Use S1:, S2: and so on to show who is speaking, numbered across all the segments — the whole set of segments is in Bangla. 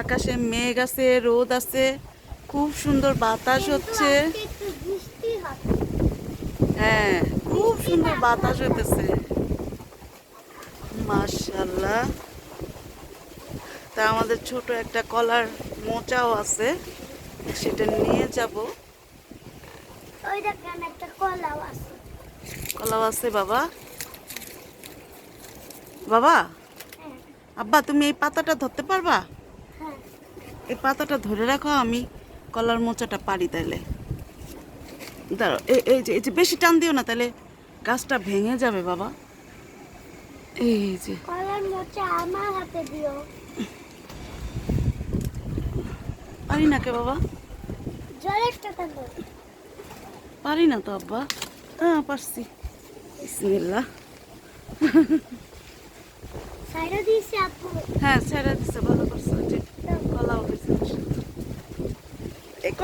S1: আকাশে মেঘ আছে রোদ আছে খুব সুন্দর বাতাস হচ্ছে। হ্যাঁ খুব সুন্দর বাতাস হতেছে মাশাল্লাহ তা আমাদের ছোট একটা কলার মোচাও আছে সেটা নিয়ে যাব।
S2: কলাও আছে
S1: বাবা? বাবা?
S2: হ্যাঁ।
S1: আব্বা তুমি এই পাতাটা ধরতে পারবা? এই পাতাটা ধরে রাখো আমি কলার মোচাটা পারি তাইলে। দাঁড়ো এই এই যে এই যে বেশি টান দিও না তাহলে গাছটা ভেঙে যাবে বাবা। এই যে।
S2: কলার মোচা আমার হাতে দিও।
S1: পারি না কে বাবা? পারি না তো আব্বা। হ্যাঁ পারছি। বিসমিল্লাহ। হ্যাঁ ছেড়ে দিছে ভালো করছে ওই যে কলাও হয়েছে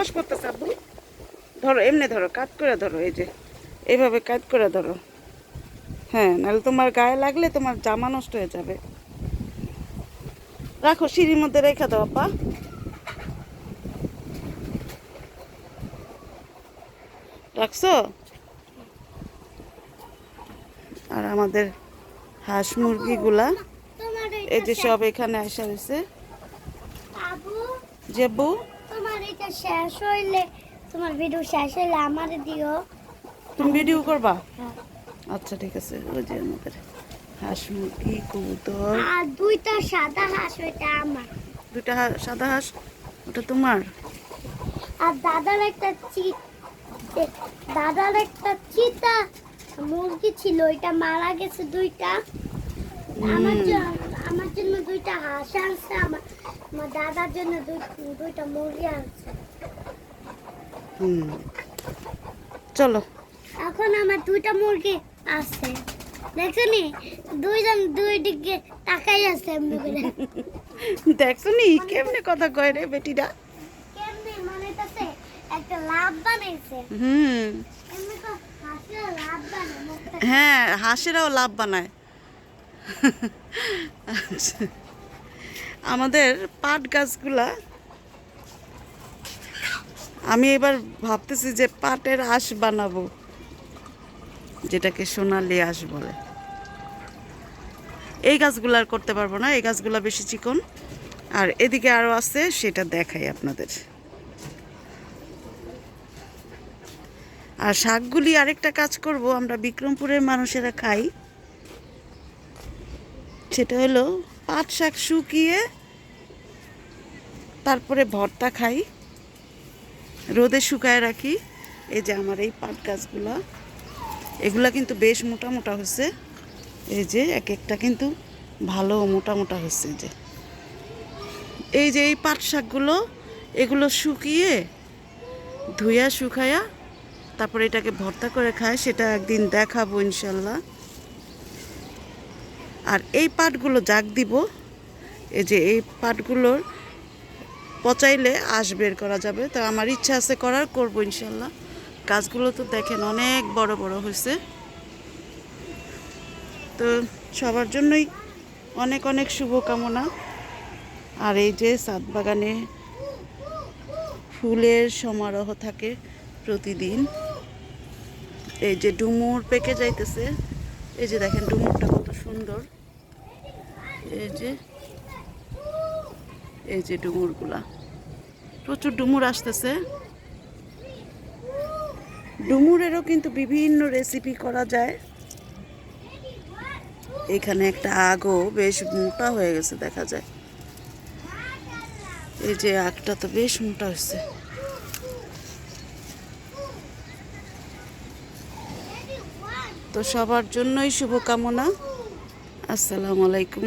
S1: কষ করতেছে আব্বু। ধরো এমনি ধরো কাট করে ধরো এই যে। এইভাবে কাট করে ধরো। হ্যাঁ নাহলে তোমার গায়ে লাগলে তোমার জামা নষ্ট হয়ে যাবে। রাখো সিঁড়ির মধ্যে রেখে দাও আপা। রাখছো? আর আমাদের হাঁস মুরগিগুলা এই যে সব এখানে আসা হয়েছে। যে বউ
S2: তোমার এটা শেষ হইলে তোমার ভিডিও শেষ হইলে আমারে দিও।
S1: তুমি ভিডিও করবা?
S2: হ্যাঁ।
S1: আচ্ছা ঠিক আছে ওই যে আমাদের হাঁস মুরগি কবুতর।
S2: আর দুইটা সাদা হাঁস ওইটা আমার।
S1: হা- সাদা হাঁস ওটা তোমার?
S2: আর দাদার একটা চিত দাদার একটা চিতা মুরগি ছিল ওইটা মারা গেছে দুইটা। আমার আমার জন্য দুইটা হাঁস আনছে আমার আমার দাদার জন্য দুই- দুইটা মুরগি আনছে।
S1: হুম। চলো।
S2: এখন আমার দুইটা মুরগি আছে। দেখছ নি দুইজন দুই দিকে তাকাই আছে এমনি করে।
S1: দেখছ নি কেমনে কথা কয় রে বেটিটা?
S2: কেমনি মনে একটা লাভ বানাইছে।
S1: হুম।
S2: এমনি তো লাভ বানায়
S1: হ্যাঁ হাঁসেরাও লাভ বানায়। আমাদের পাট গাছগুলা, আমি এবার ভাবতেছি যে পাটের আঁশ বানাবো, যেটাকে সোনালি আঁশ বলে। এই গাছগুলো আর করতে পারব না, এই গাছগুলো বেশি চিকন। আর এদিকে আরও আছে, সেটা দেখাই আপনাদের। আর শাকগুলি আরেকটা কাজ করব, আমরা বিক্রমপুরের মানুষেরা খাই। সেটা হলো পাট শাক শুকিয়ে তারপরে ভর্তা খাই, রোদে শুকায় রাখি। এই যে আমার এই পাট গাছগুলো, এগুলা কিন্তু বেশ মোটা মোটা হয়েছে। এই যে এক একটা কিন্তু ভালো মোটা মোটা এই যে। এই যে এই পাট শাকগুলো, এগুলো শুকিয়ে ধুইয়া শুকায়া তারপরে এটাকে ভর্তা করে খায় সেটা একদিন দেখাবো ইনশাল্লাহ। আর এই পাটগুলো জাগ দিব। এই যে এই পাটগুলোর পচাইলে আঁশ বের করা যাবে। তো আমার ইচ্ছা আছে করার, করব ইনশাল্লাহ। গাছগুলো তো দেখেন অনেক বড় বড় হয়েছে। তো সবার জন্যই অনেক অনেক শুভকামনা। আর এই যে সাত বাগানে ফুলের সমারোহ থাকে প্রতিদিন। এই যে ডুমুর পেকে যাইতেছে। এই যে দেখেন, ডুমুরটা সুন্দর। এই যে এই যে ডুমুরগুলা। প্রচুর ডুমুর আসতেছে। ডুমুরেরও কিন্তু বিভিন্ন রেসিপি করা যায়। এখানে একটা আগও বেশ মোটা হয়ে গেছে, দেখা যায়। এই যে আগটা তো বেশ মোটা হয়েছে। তো সবার জন্যই শুভকামনা। আসসালামু আলাইকুম।